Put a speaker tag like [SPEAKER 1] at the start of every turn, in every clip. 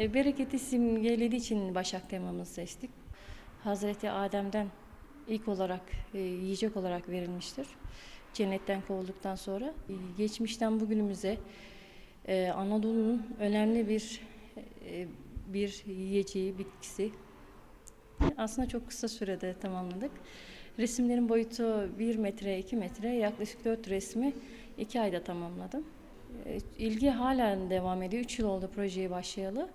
[SPEAKER 1] E, bereketi simgelediği için Başak temamızı seçtik. Hazreti Adem'den ilk olarak e, yiyecek olarak verilmiştir. Cennetten kovulduktan sonra e, geçmişten bugünümüze Anadolu'nun önemli bir bir yiyeceği, bitkisi. Aslında çok kısa sürede tamamladık. Resimlerin boyutu 1 metre, 2 metre, yaklaşık 4 resmi 2 ayda tamamladım. İlgi hala devam ediyor. 3 yıl oldu projeye başlayalı.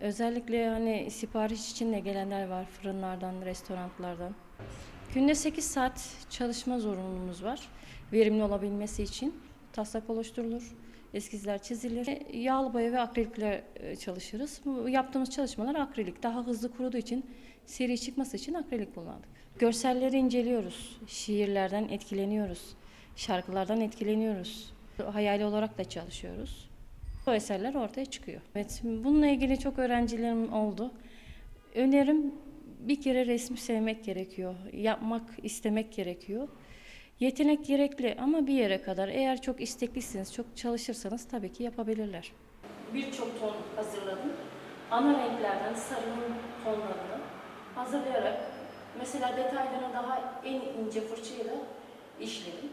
[SPEAKER 1] Özellikle hani sipariş için de gelenler var fırınlardan, restoranlardan. Günde 8 saat çalışma zorunluluğumuz var. Verimli olabilmesi için taslak oluşturulur, eskizler çizilir. E, Yağlı boya ve akrilikle e, çalışırız. Bu yaptığımız çalışmalar akrilik. Daha hızlı kuruduğu için seri çıkması için akrilik kullandık. Görselleri inceliyoruz. Şiirlerden etkileniyoruz. Şarkılardan etkileniyoruz. Hayali olarak da çalışıyoruz. Bu eserler ortaya çıkıyor. Evet, bununla ilgili çok öğrencilerim oldu. Önerim bir kere resmi sevmek gerekiyor. Yapmak, istemek gerekiyor. Yetenek gerekli ama bir yere kadar. Eğer çok isteklisiniz, çok çalışırsanız tabii ki yapabilirler. Birçok ton hazırladım. Ana renklerden sarının tonlarını hazırlayarak mesela detaylarını daha en ince fırçayla işledim.